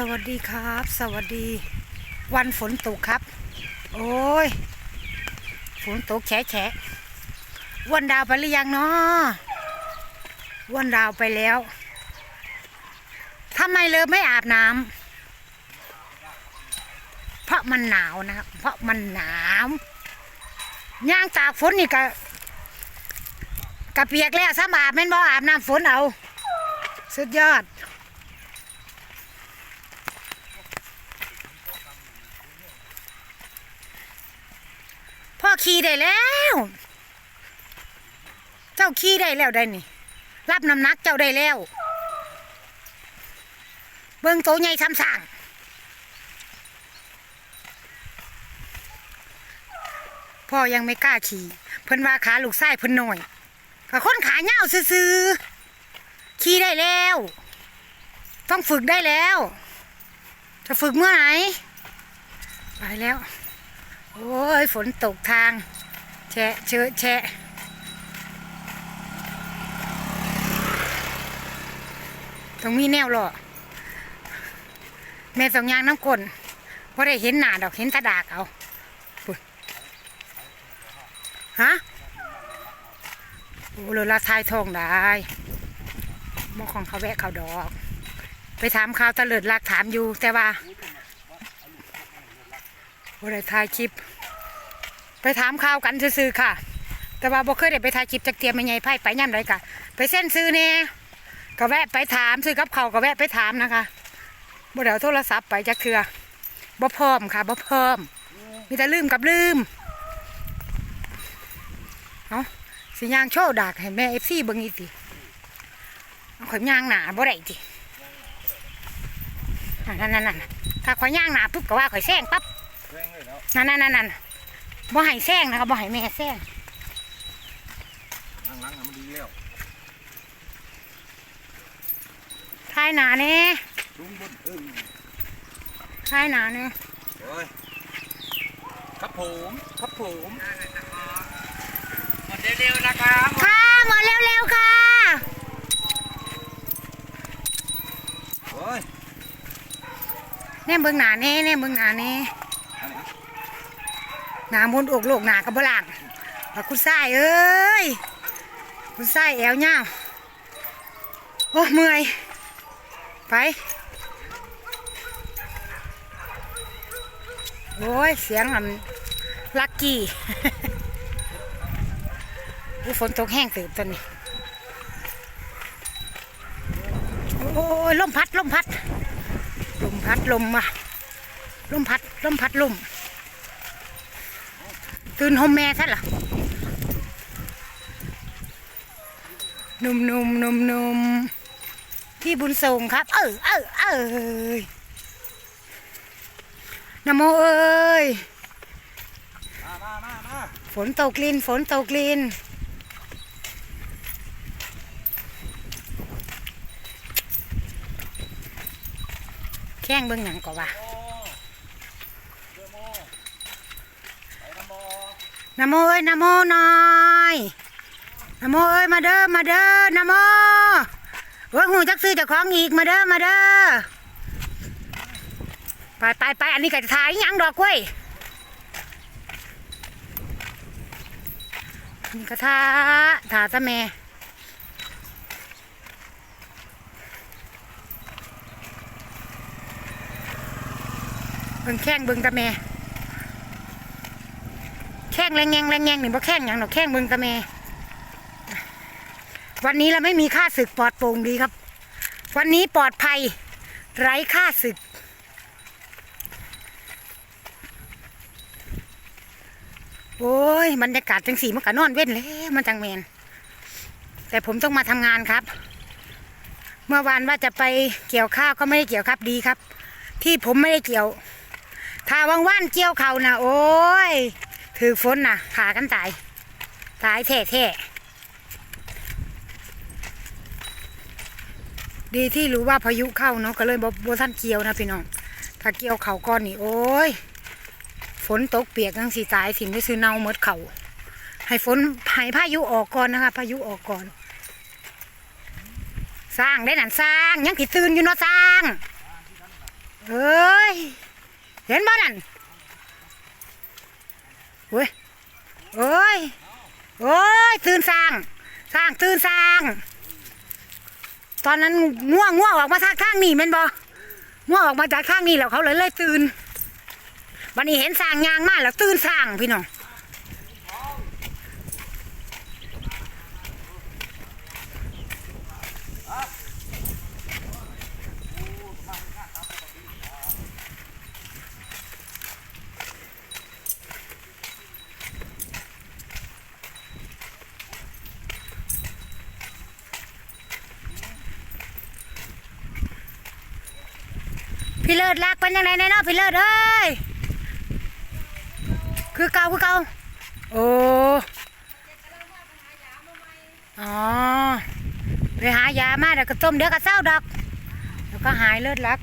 สวัสดีครับ สวัสดี วันฝนตกครับ โอ้ย ฝนตกแฉะแฉะวันดาวไปหรือยังเนาะวันดาวไปแล้วทำไมเลยไม่อาบน้ำเพราะมันหนาวนะครับเพราะมันหนาวย่างจากฝนนี่กะกะเปียกแล้วสำอาบแม่นบ่อาบน้ำฝนเอา สุดยอด ขี่ได้แล้ว เจ้าขี่ได้แล้วได้นี่ รับน้ำหนักเจ้าได้แล้ว เบิ่งโตใหญ่ซ้ำสั่งพ่อยังไม่กล้าขี่ เพิ่นว่าขาลูกไส้เพิ่นหน่อยก็คนขาเหี่ยวซื่อขี่ได้แล้ว ต้องฝึกได้แล้ว จะฝึกเมื่อไหร่ไปแล้ว โอ้ย ฝนตกทาง แฉะเชอะแฉะต้องมีแนวหรอแม่สองยางน้ำกลนพอได้เห็นหน้าดอกเห็นตาดากเอาปุ๊ยฮะโอ้เลยละทายทองได้มอของเขาแวะเขาดอก ไปถามข่าวตะเลิดลักถามอยู่แต่ว่า พอได้ถ่ายคลิป ไปถามข่าวกันซื่อๆค่ะ แต่ว่าบ่เคยได้ไปถ่ายคลิปจากเตรียมไม่ไงไพ่ไปย่ำไรกะไปเส้นซื้อเนี่ยก็แวะไปถามซื้อกับเขาก็แวะไปถามนะคะบ่เดี๋ยวโทรศัพท์ไปจักเทือบ่พร้อมค่ะบ่พร้อม มีแต่ลืมกับลืมเอาสิย่างโชว์ดากให้แม่เอฟซีเบิ่งอีกติข่อยย่างหนาบ่ได้ตินั่นนั่นนั่นถ้าข่อยย่างหนาปุ๊บก็ว่าข่อยแซงปั๊บ แรงเลยแล้วนั่นนั่นนั่นนั่นบ่ให้แซงนะครับบ่ให้แม่แซงหลังๆน่ะมันดีแล้วทายหนาเน่ลุงบนเออทายหนาเน่โอ้ยครับผมครับผมหมดเร็วๆนะครับค่ะหมดเร็วๆค่ะโอ้ยแน่เบิ่งหนาเน่แน่เบิ่งหนาเน่อันนี้ห นามุนอกโลกหนากับบ่ล่างว่าคุณทรายเอ้ย คุณทรายแอวเงาโอ้เมื่อย ไป โอ้ย เสียงอันลักกี้อู้ฝนตกแห้งตื่นตอนนี้ โอ้ยลมพัดลมพัด ลมพัดลมมาลมพัดลมพัดลม ตื่นโฮมแม่ท่านล่ะหนุ่มหนุ่มหนุ่มหนุ่มพี่บุญส่งครับ เออเออเออนโมเอ้ยมามามามาฝนตกลินฝนตกลินแข้งเบิ่งหนังก็ว่า โอ้เรือโมไปน้ำโม นโมเอ้ยนโมหน่อยนโมเอ้ยมาเด้อมาเด้อนโมเฮ้ยหูจักซื้อจากของอีกมาเด้อมาเด้อไปไปไปอันนี้ก็จะถ่ายยังดอกเว้ยนี่ก็ท่าท่าตะแม่เบิ่งแข้งเบิ่งตะแม่ ข้งแรงแงงแรงแงงนี่บ่แข้งอย่างดอกแข้งเบิ่งตะแม่วันนี้เราไม่มีค่าศึกปลอดโปร่งดีครับ วันนี้ปลอดภัย ไร้ค่าศึก โอ้ยบรรยากาศจังสีมันก็นอนเว้นแล้วมันจังแมนแต่ผมต้องมาทำงานครับ เมื่อวานว่าจะไปเกี่ยวข้าวก็ไม่ได้เกี่ยวครับดีครับ ที่ผมไม่ได้เกี่ยว ถ้าว่างๆเกี่ยวเขานะโอ้ย ถือฝนนะขากันตาย ตายแท้แท้ดีที่รู้ว่าพายุเข้าเนาะก็เลยบ่บ่ท่านเกี่ยวนะพี่น้อง ถ้าเกี่ยวเขาก้อนนี่โอ้ย ฝนตกเปียกทั้งสีตายถิ่นได้ซื้อเน่าเมดเขาให้ฝนให้พายุออกก่อนนะคะพายุออกก่อน สร้างได้หนันสร้างยังผิดตื่นอยู่เนาะสร้างเอ้ยเห็นบ้านั่น เว้ยโอ้ยโอ้ยตื่นสร้างสร้างตื่นสร้าง ตอนนั้นง่วงง่วงออกมาทางข้างนี่แม่นบ่ง่วงออกมาจากข้างนี่แล้วเขาเลยเลยตื่นวันนี้เห็นสร้างยางมากแล้วตื่นสร้างพี่น้อง พี่เลิศรักเป็นยังไงแน่นอนพี่เลิศเอ้ยคือเก่าคือเก่าโอ้อ๋อไปหายามาเดี๋ยวก็ต้มเดี๋ยวก็เศร้าดอกแล้วก็หายเลิศรัก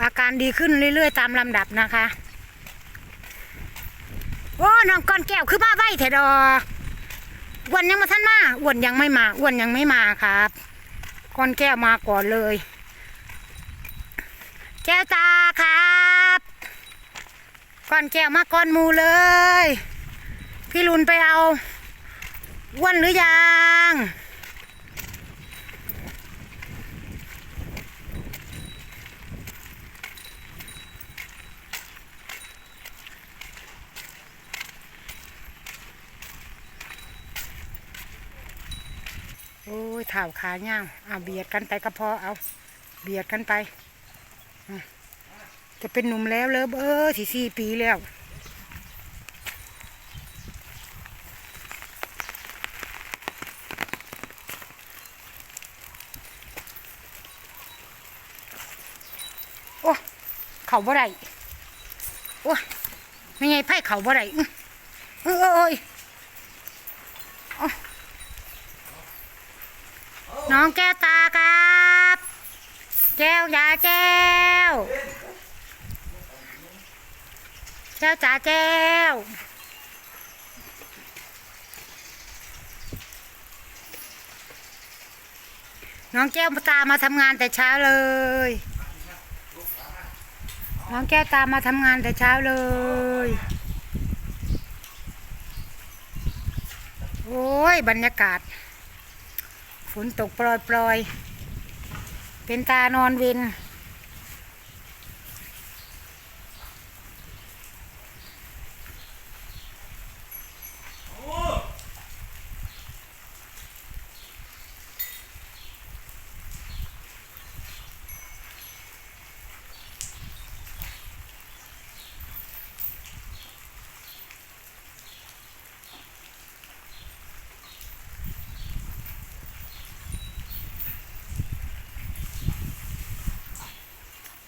อาการดีขึ้นเรื่อย ๆ ตามลำดับนะคะโอ้น้องก้อนแก้วคือมาไวเถอะดอกอ้วนยังมาท่านมาอ้วนยังไม่มาอ้วนยังไม่มาครับก้อนแก้วมาก่อนเลย แก้วตาครับก้อนแก้วมาก้อนมูเลย พี่ลุนไปเอาอ้วนหรือยังโอ้ยถ่าขาเง่าวเอาเบียดกันไปกระเพาะเอา เบียดกันไป จะเป็นหนุ่มแล้วเลิฟเออสี่สี่ปีแล้วโอ้เขาบ่ได้โอ้ยไม่ไงไพ่เขาบ่ได้อื้อเอ้ยเอ้ยโอ้น้องแก้วตา แก้วยาแก้ว แก้วจ๋าแก้ว น้องแก้วตามาทำงานแต่เช้าเลย น้องแก้วตามมาทำงานแต่เช้าเลย โอ้ยบรรยากาศ ฝนตกปล่อยๆ เป็นตานอนเวิน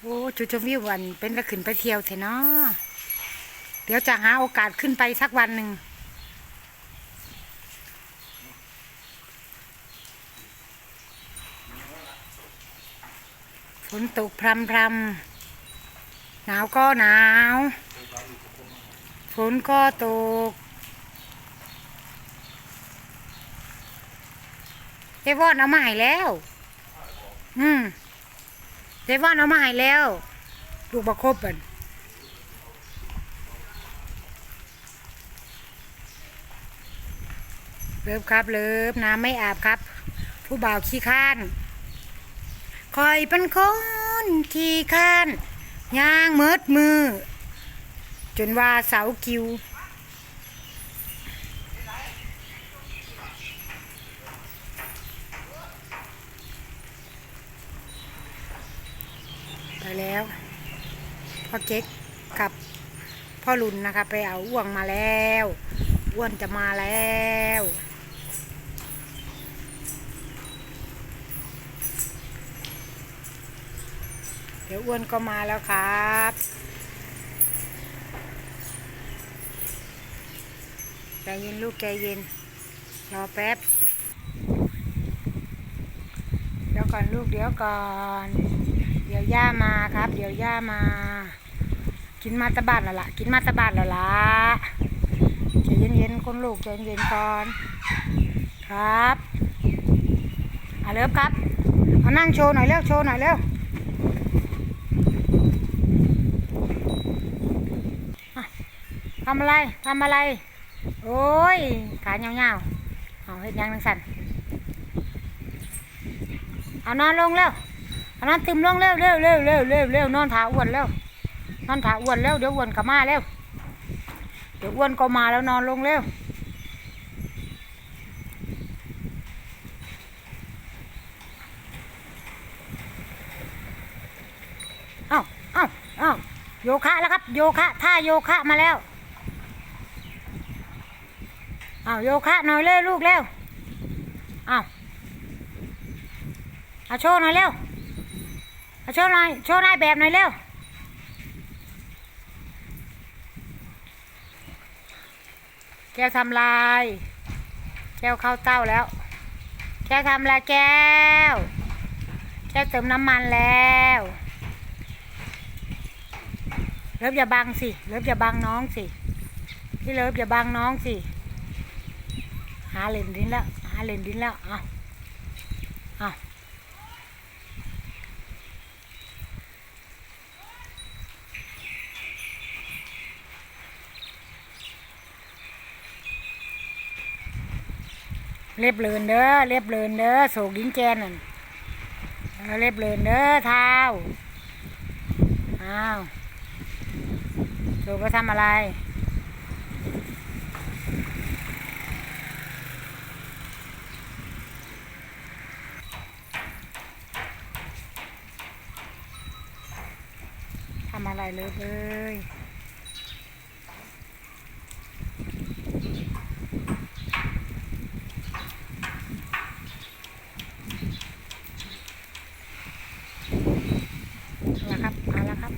โอ้จุดชมวิววันเป็นตะขึ้นไปเที่ยวเถอะเนาะเดี๋ยวจะหาโอกาสขึ้นไปสักวันหนึ่งฝนตกพรำพรำหนาวก็หนาว ฝนก็ตก เอวอนเอามาให้แล้ว อืม เดวอนเอามาให้แล้ว ลูกบะครบอันเลิฟครับเลิฟน้ำไม่อาบครับ ผู้บ่าวขี้ข้านคอยเป็นคนขี้ข้านย่างเมิดมือ จนว่าเสากิว ไปแล้วพ่อ เจ๊กกับพ่อรุนนะคะ ไปเอาอ้วงมาแล้วอ้วนจะมาแล้วเดี๋ยวอ้วนก็มาแล้วครับใจเย็นลูกใจเย็น รอแป๊บ เดี๋ยวก่อนลูกเดี๋ยวก่อน เดี๋ยวย่ามาครับ เดี๋ยวย่ามา กินมาตะบานแล้วล่ะ กินมาตะบานแล้วล่ะใจเย็นๆคนลูกใจเย็นๆก่อน ครับอาเลิฟครับ เอานั่งโชว์หน่อยเร็วโชว์หน่อยเร็วทำอะไรทำอะไร โอ้ย ขาเงาๆเอาเห็ดยางนังสันเอานอนลงเร็วเอานอนตึมลงเร็วเร็วเร็วเร็วเร็วเร็วนอนขาอ้วนเร็ว นอนถาอ้วนเร็วเดี๋ยวอ้วนก็มาเร็วเดี๋ยวอ้วนก็มาแล้วนอนลงเร็วเอ้าเอ้าเอ้าโยคะแล้วครับ โยคะท่าโยคะมาแล้วเอาโยคะหน่อยเร็วลูกเร็วเอาเอาโชว์หน่อยเร็วเอาโชว์หน่อยโชว์นายแบบหน่อยเร็ว แก้วทำลาย แก้วเข้าเต้าแล้ว แก้วทำลายแก้ว แก้วเติมน้ำมันแล้วเลิฟอย่าบังสิเลิฟอย่าบังน้องสิพี่เลิฟอย่าบังน้องสิหาเลนดินแล้วหาเลนดินแล้วเอาเอา เรียบเลินเด้อเรียบเลินเด้อโศกดิ้นแกนนั่นเออเรียบเลินเด้อเท้าอ้าวโศกก็ทำอะไรทำอะไรเลยเลยเอาละครับเอาละครับ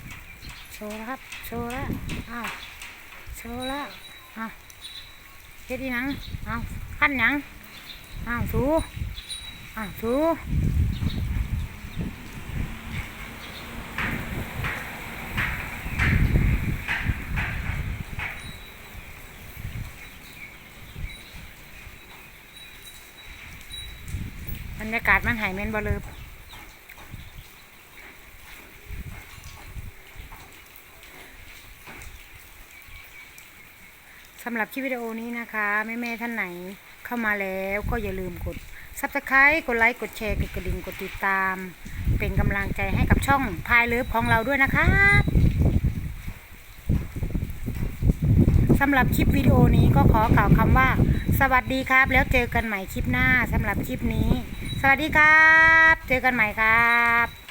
โช ว์แล้วครับ โชว์แล้วอ้าวโชว์แล้วอ้าวเฮ็ดอีหนังอ้าวขั้นหยังอ้าวสูอ้าวสูบรรยากาศมันหายเมนบ่เลย สำหรับคลิปวิดีโอนี้นะคะแม่ๆท่านไหนเข้ามาแล้วก็อย่าลืมกด subscribe กดไลค์กดแชร์กดกระดิ่งกดติดตาม เป็นกำลังใจให้กับช่องพายเลิฟของเราด้วยนะคะสำหรับคลิปวิดีโอนี้ก็ขอกล่าวคำว่า สวัสดีครับ แล้วเจอกันใหม่คลิปหน้าสำหรับคลิปนี้ สวัสดีครับ เจอกันใหม่ครับ